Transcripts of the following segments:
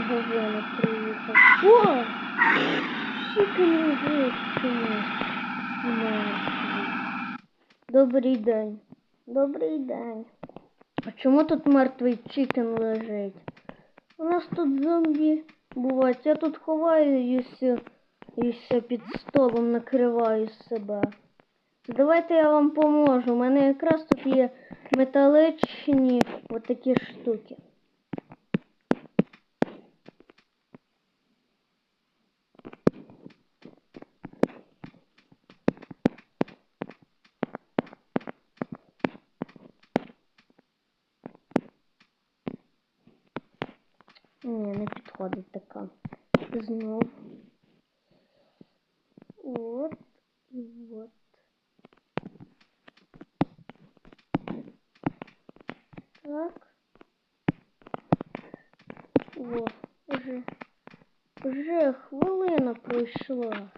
магазину приїхав. О! Чомусь. Добрий день. Добрий день. А чому тут мертвий чікен лежить? У нас тут зомбі бувають. Я тут ховаюся і все під столом накриваю себе. Давайте я вам поможу. У мене якраз тут є металичні отакі штуки. Ні, не підходить така. Знов. От і от. Так. О, вже, вже хвилина пройшла.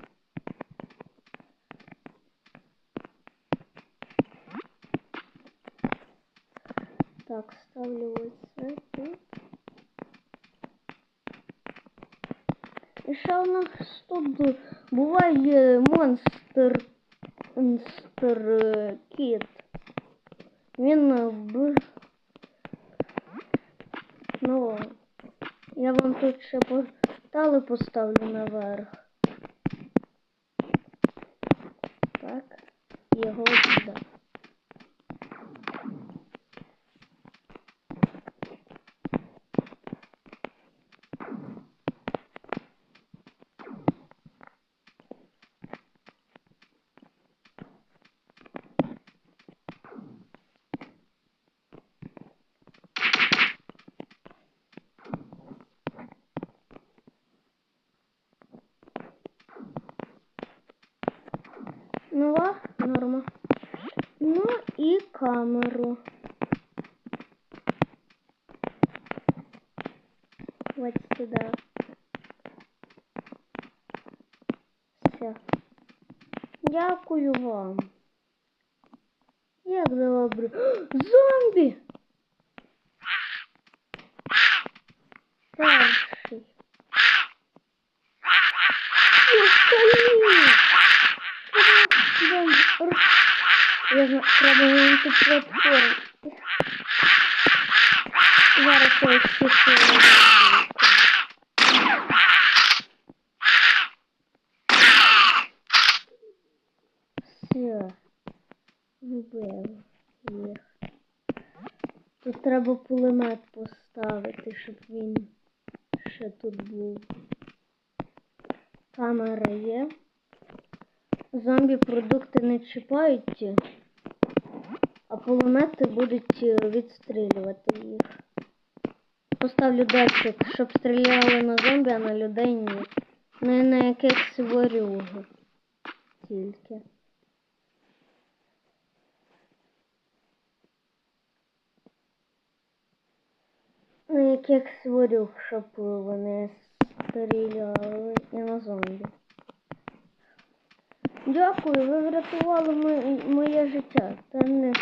Так, ставлю І ще у нас тут буває монстр, монстр е, кіт. Він вбив. Ну, я вам тут ще портали поставлю наверх. Нова норма. Ну і камеру. Ось сюди. Все. Дякую вам. Як добре. Зомбі! Перший. Тут платформу. Зараз я їх. Все. Вбив. Тут треба пулемет поставити, щоб він ще тут був. Камера є. Зомбі продукти не чіпають, кулемети будуть е, відстрілювати їх. Поставлю датчик, щоб стріляли на зомбі, а на людей ні. Не на якихось ворюг. Тільки. На якихось ворюг, щоб вони стріляли і на зомбі. Дякую, ви врятували моє життя. Та не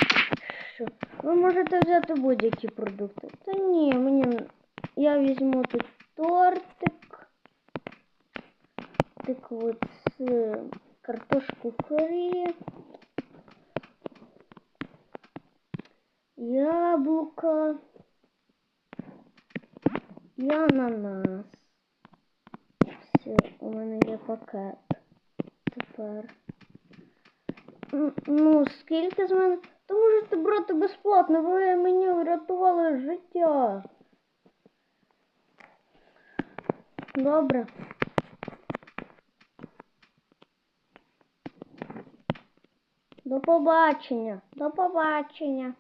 що. Ви можете взяти будь-які продукти. Та ні, мені. не- Я візьму тут тортик. Так от з картошку фрі. Яблука. І ананас. Все, у мене є пакет тепер. М, Ну, скільки з мене? То можете брати безплатно, ви мені врятували життя. Добре. До побачення. До побачення.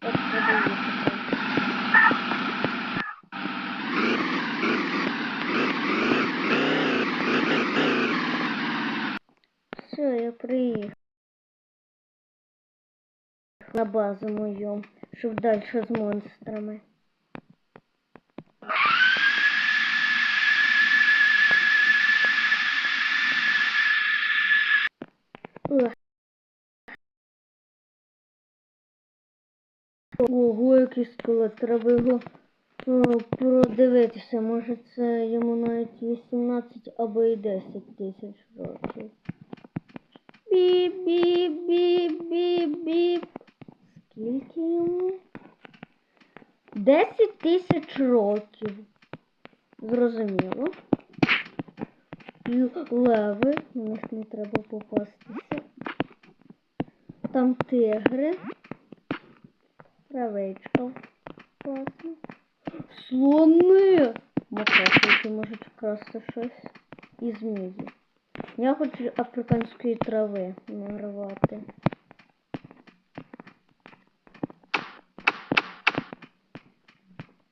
Тепер треба їхати. Все, я приїхав на базу мою, щоб далі з монстрами. Ого, який скелет, треба його продивитися. Може це йому навіть 18 або і 10 тисяч років. Біп, біп, біп, біп, біп. Скільки йому? 10 тисяч років. Зрозуміло. Леви, на них не треба попастися. Там тигри. Травичка. Класно. Слони! Макаки, можуть вкрасти щось. І змії. Я хочу африканської трави нарвати.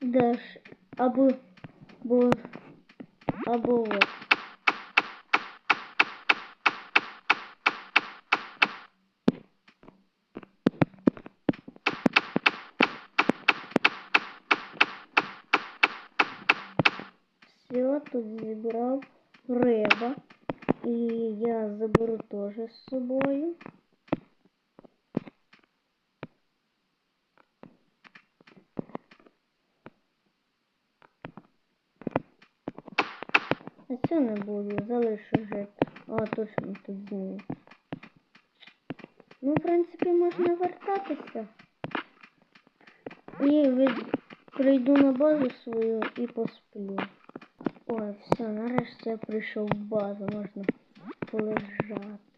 Де ж? Або. Бо. Або от. Все, тут зібрав риба. І я заберу теж з собою. А це не буду, залишу жити. О, точно тут змії. Ну, в принципі, можна вертатися. І від... прийду на базу свою і посплю. Ой, все, нарешті я прийшов в базу, можна полежати.